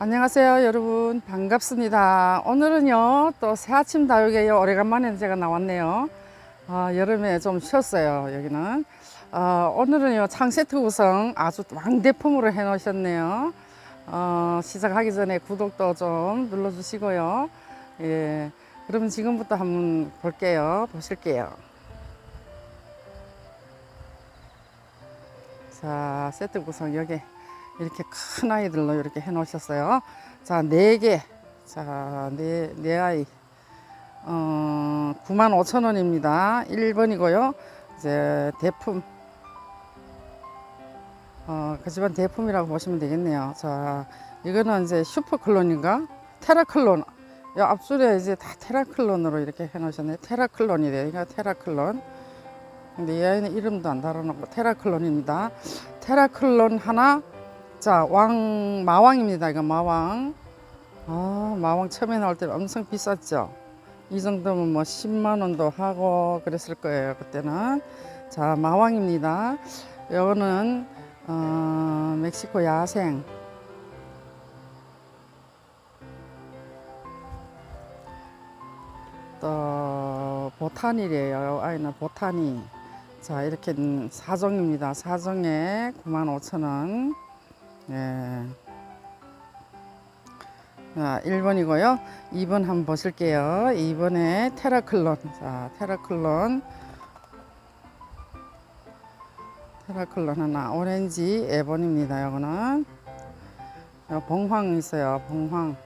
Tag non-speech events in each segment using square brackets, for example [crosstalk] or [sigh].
안녕하세요 여러분. 반갑습니다. 오늘은요 또 새아침 다육에 오래간만에 제가 나왔네요. 어, 여름에 좀 쉬었어요 여기는. 어, 오늘은요 창세트 구성 아주 왕대품으로 해 놓으셨네요. 어, 시작하기 전에 구독도 좀 눌러 주시고요. 예 그럼 지금부터 한번 볼게요 보실게요. 자 세트 구성 여기 이렇게 큰 아이들로 이렇게 해 놓으셨어요. 자, 네 개. 자, 네, 네 아이. 어, 9만 5천 원입니다. 1번이고요. 이제 대품. 어, 그 집안 대품이라고 보시면 되겠네요. 자, 이거는 이제 슈퍼클론인가? 테라클론. 이 앞줄에 이제 다 테라클론으로 이렇게 해 놓으셨네. 테라클론이래요. 이거 테라클론. 근데 이 아이는 이름도 안 달아놓고 테라클론입니다. 테라클론 하나, 자, 왕, 마왕입니다. 이거 마왕. 아, 마왕 처음에 나올 때는 엄청 비쌌죠. 이 정도면 뭐 10만 원도 하고 그랬을 거예요. 그때는. 자, 마왕입니다. 이거는, 어, 멕시코 야생. 또, 보타니래요. 아이는 보타니. 자, 이렇게 사종입니다. 사종에 9만 5천 원. 예. 자, 1번이고요. 2번 한번 보실게요. 2번에 테라클론. 자, 테라클론. 테라클론 하나. 오렌지 에본입니다. 요거는. 요 봉황 있어요. 봉황.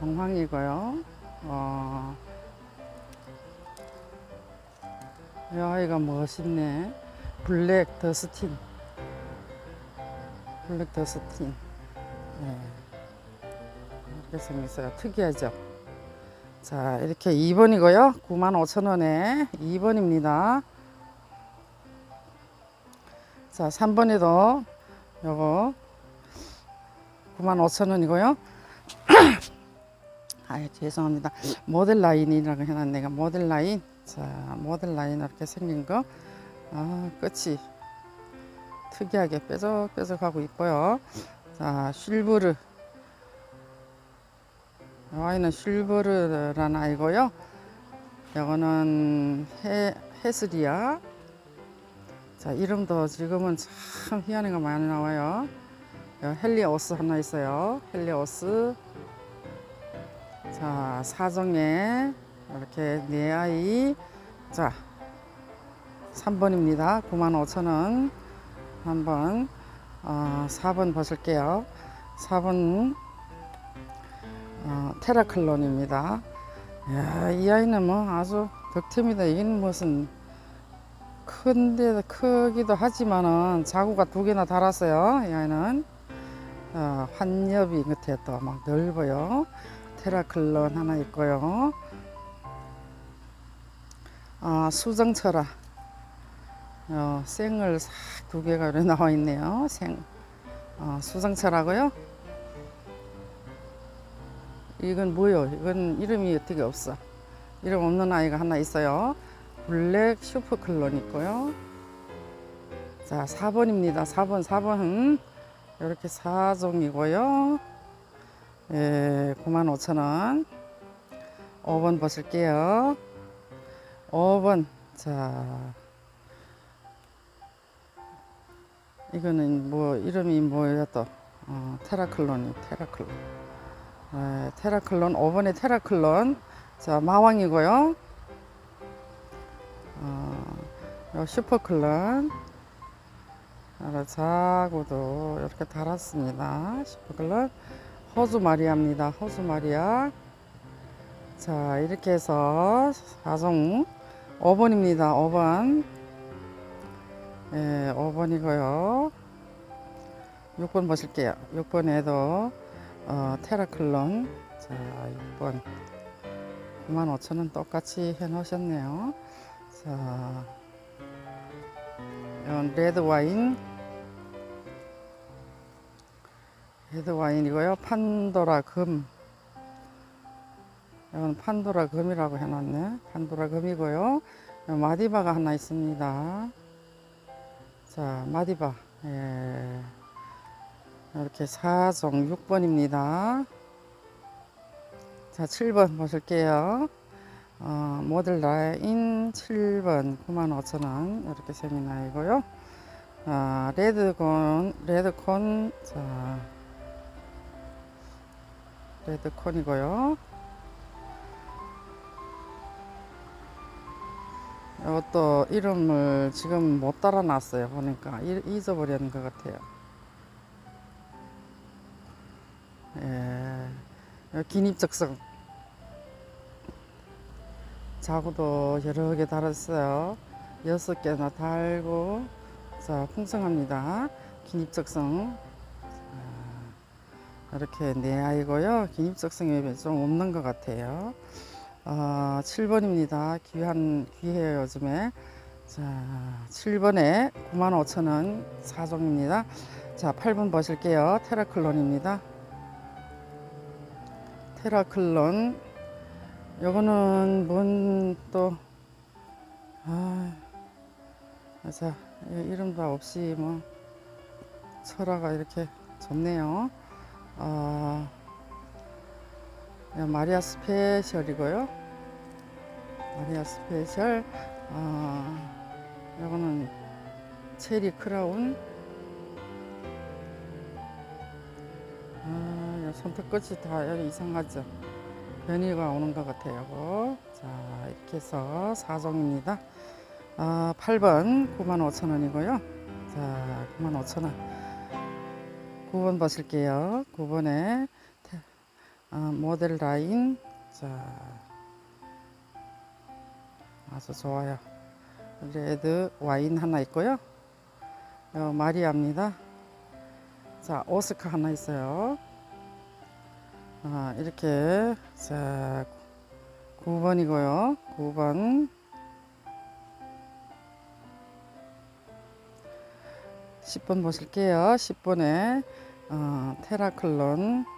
봉황이고요. 어. 이 아이가 멋있네. 블랙 더스틴. 블랙 더스틴. 네. 이렇게 생겼어요. 특이하죠? 자 이렇게 2번이고요. 95,000원에 2번입니다. 자 3번에도 요거 95,000원이고요. [coughs] 아 죄송합니다. 모델 라인이라고 해놨네 내가. 모델 라인. 자 모델 라인 이렇게 생긴 거 아, 끝이 특이하게 뾰족뾰족하고 이뻐요. 자, 슐브르. 이 아이는 슐브르라는 아이고요. 이거는 해, 해스리아. 자, 이름도 지금은 참 희한한 거 많이 나와요. 헬리오스 하나 있어요. 헬리오스. 자, 사정에 이렇게 네 아이. 자, 3번입니다. 95,000원. 한번 어, 4번 보실게요. 4번 어, 테라클론입니다. 야, 이 아이는 뭐 아주 덕팀이다. 이건 무슨 큰데 크기도 하지만은 자구가 두 개나 달았어요. 이 아이는 어, 환엽이 끝에 또 막 넓어요. 테라클론 하나 있고요. 아, 수정철아. 어, 생을 싹 두 개가 이렇게 [laughs] 나와 있네요. 생. 어, 수정철하고요. 이건 뭐요? 이건 이름이 어떻게 없어. 이름 없는 아이가 하나 있어요. 블랙 슈퍼클론 있고요. 자, 4번입니다. 4번, 4번. 이렇게 4종이고요. 예, 95,000원. 5번 보실게요. 5번. 자, 이거는 뭐 이름이 또 어, 테라클론이 테라클론. 에, 테라클론 5번의 테라클론. 자 마왕이고요. 어, 요 슈퍼클론. 자고도 이렇게 달았습니다. 슈퍼클론. 호주 마리아입니다. 호주 마리아. 자 이렇게 해서 4종 5번입니다. 5번 예, 5번이고요. 6번 보실게요. 6번에도 어, 테라클론 자 6번 95,000원 똑같이 해 놓으셨네요. 자 이건 레드 와인 레드 와인이고요. 판도라 금 이건 판도라 금이라고 해놨네. 판도라 금이고요. 마디바가 하나 있습니다. 자, 마디바. 예. 이렇게 4종 6번입니다. 자, 7번 보실게요. 어, 모델 라인 7번 95,000원 이렇게 세미나이고요. 아, 레드콘 레드콘 자 레드콘이고요. 이것도 이름을 지금 못 달아놨어요. 보니까 이- 잊어버렸는 것 같아요. 예, 기립적성 자구도 여러 개 달았어요. 여섯 개나 달고 자 풍성합니다. 기립적성 자, 이렇게 네 아이고요. 기립적성이 좀 없는 것 같아요. 어, 7번입니다. 귀한 귀해요 요즘에. 자 7번에 95,000원 4종입니다. 자 8번 보실게요. 테라클론입니다. 테라클론 요거는 뭔 또 아, 자 이- 이름도 없이 뭐 철화가 이렇게 좋네요. 어, 야, 마리아 스페셜이고요. 마리아 스페셜. 어, 요거는 체리 크라운. 아, 야, 손톱 끝이 다 이상하죠. 변이가 오는 것 같아요. 자, 이렇게 해서 4종입니다. 아, 8번 95,000원이고요. 자, 95,000원. 9번 보실게요. 9번에 아, 모델 라인. 자, 아주 좋아요. 레드 와인 하나 있고요. 어, 마리아입니다. 자, 오스카 하나 있어요. 아, 이렇게 자 9번이고요. 9번 10번 보실게요. 10번에 어, 테라클론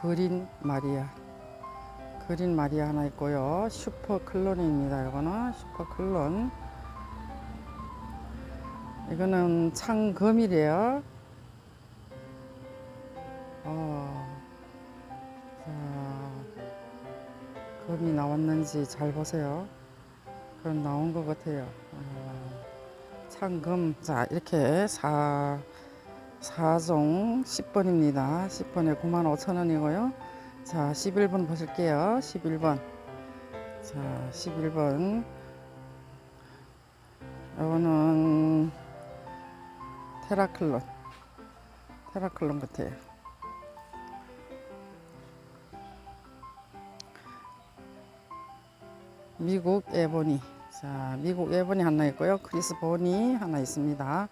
그린 마리아 그린 마리아 하나 있고요. 슈퍼 클론입니다. 이거는 슈퍼 클론. 이거는 창금이래요. 어, 자, 금이 나왔는지 잘 보세요. 그럼 나온 것 같아요. 어, 창금. 자, 이렇게 사, 4종 10번입니다. 10번에 95,000원이고요. 자, 11번 보실게요. 11번. 자, 11번. 이거는 테라클론. 테라클론 같아요. 미국 에보니. 자, 미국 에보니 하나 있고요. 크리스 보니 하나 있습니다.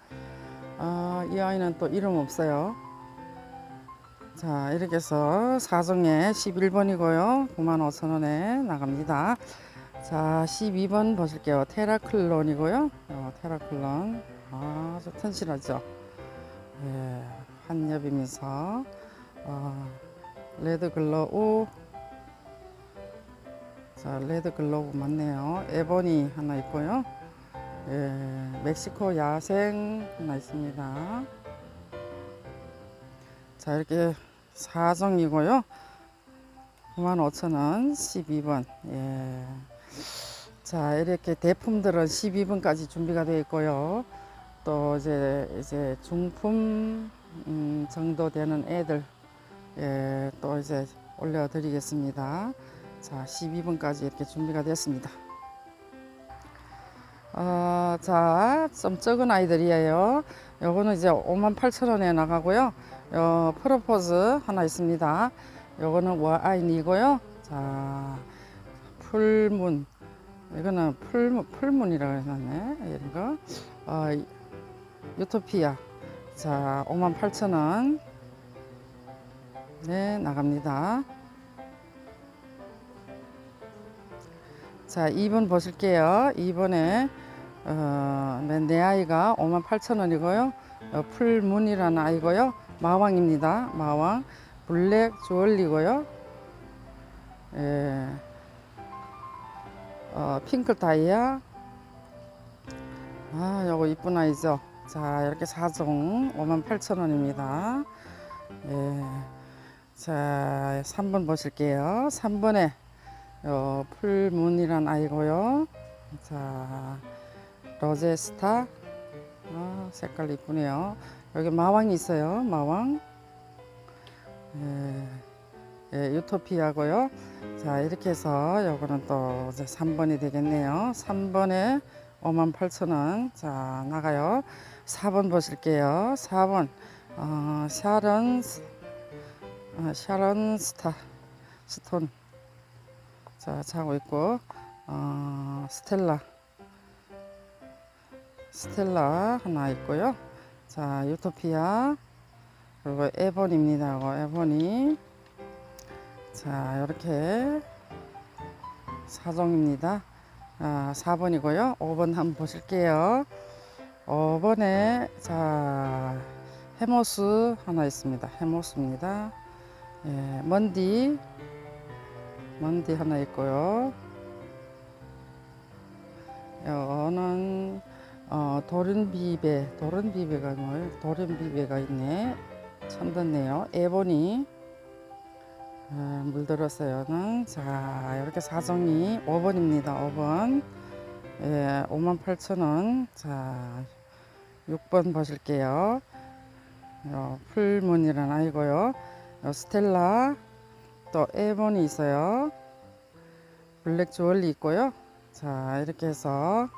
아, 이 아이는 또 이름 없어요. 자, 이렇게 해서 4종에 11번이고요. 95,000원에 나갑니다. 자, 12번 보실게요. 테라클론이고요. 어, 테라클론. 아주 튼실하죠. 예, 한엽이면서 어, 레드 글로우. 자, 레드 글로우 맞네요. 에보니 하나 있고요. 예, 멕시코 야생 하나 있습니다. 자, 이렇게 4종이고요. 95,000원 12번. 예. 자, 이렇게 대품들은 12번까지 준비가 되어 있고요. 또 이제 이제 중품 음, 정도 되는 애들 예, 또 이제 올려 드리겠습니다. 자, 12번까지 이렇게 준비가 됐습니다. 어, 자, 좀 적은 아이들이에요. 요거는 이제 58,000원에 나가고요. 요 프로포즈 하나 있습니다. 요거는 와인이고요. 자, 풀문. 이거는 풀문, 풀문이라고 해놨네. 이런 거. 어, 유토피아. 자, 58,000원. 네, 나갑니다. 자, 2번 보실게요. 2번에 어, 네, 내 아이가 58,000원이고요. 어, 풀문이라는 아이고요. 마왕입니다. 마왕. 블랙 주얼리고요. 예. 어, 핑크 다이아. 아, 요거 이쁜 아이죠. 자, 이렇게 4종 58,000원입니다. 예. 자, 3번 보실게요. 3번에 요 풀문이란 아이고요. 자, 로제스타. 아, 색깔 이쁘네요. 여기 마왕이 있어요. 마왕. 예. 예, 유토피아고요. 자, 이렇게 해서 요거는 또 이제 3번이 되겠네요. 3번에 58,000원. 자, 나가요. 4번 보실게요. 4번. 어, 샤런 스- 어, 샤런 스타 스톤. 자, 자고 있고 어, 스텔라 스텔라 하나 있고요. 자, 유토피아 그리고 에본입니다. 에본이 자, 이렇게 사종입니다. 아, 4번이고요. 5번 한번 보실게요. 5번에 자, 해모스 하나 있습니다. 해모스입니다. 예, 먼디 먼디 하나 있고요. 여는 어, 도른 비베 도른 비베가 뭐예요? 도른 비베가 있네. 천떴네요. 에보니 예, 물들었어요는 자 이렇게 사정이 5번입니다. 5번 예, 58,000원 자 6번 보실게요. 요 풀문이란 아이고요. 요 스텔라 또 에본이 있어요. 블랙 주얼리 있고요. 자 이렇게 해서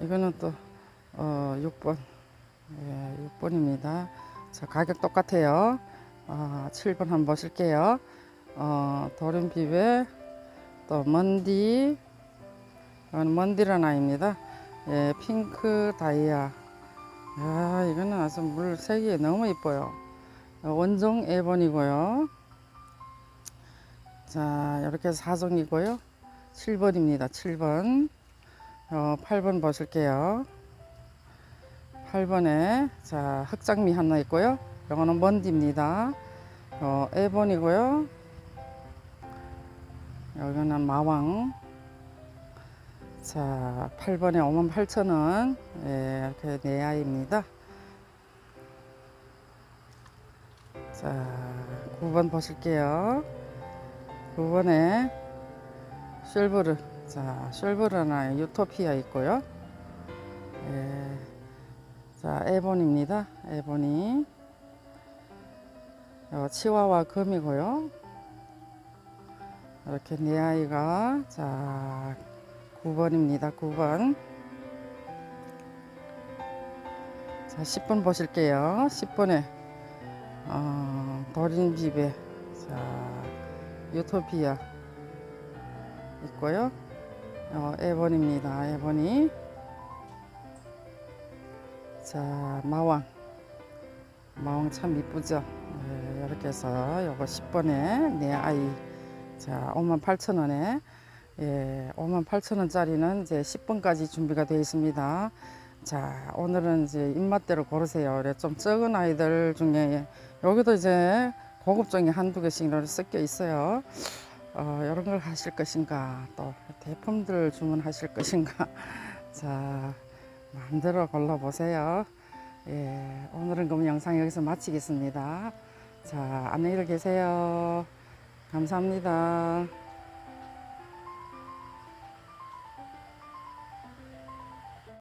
이거는 또 어, 6번 예, 6번입니다. 자 가격 똑같아요. 어, 7번 한번 보실게요. 어, 도른비베 또 먼디 이건 먼디란 아이입니다. 예, 핑크 다이아. 야, 이거는 아주 물 색이 너무 이뻐요. 어, 원종 A번이고요. 자, 이렇게 해서 4종이고요. 7번입니다. 7번. 어, 8번 보실게요. 8번에 자, 흑장미 하나 있고요. 이거는 먼디입니다. 어, A번이고요. 여기는 마왕. 자, 8번에 58,000원. 예, 이렇게 네 아이입니다. 자, 9번 보실게요. 9번에 셜브르. 자, 셜브르나 유토피아 있고요. 예. 자, 에본입니다. 에본이. 어, 치와와 금이고요. 이렇게 네 아이가 자 9번입니다. 9번. 자, 10번 보실게요. 10번에 어, 도린비베 자 유토피아 있고요. 어, 에본입니다. 에본이 자 마왕 마왕 참 이쁘죠. 네, 이렇게 해서 요거 10번에 내 아이 자 58,000원에 예, 58,000원짜리는 이제 10번까지 준비가 되어 있습니다. 자, 오늘은 이제 입맛대로 고르세요. 좀 적은 아이들 중에 여기도 이제 고급종이 한두 개씩 이렇게 섞여 있어요. 어, 이런 걸 하실 것인가, 또 대품들 주문하실 것인가. [laughs] 자, 마음대로 골라보세요. 예, 오늘은 그럼 영상 여기서 마치겠습니다. 자, 안녕히 계세요. 감사합니다.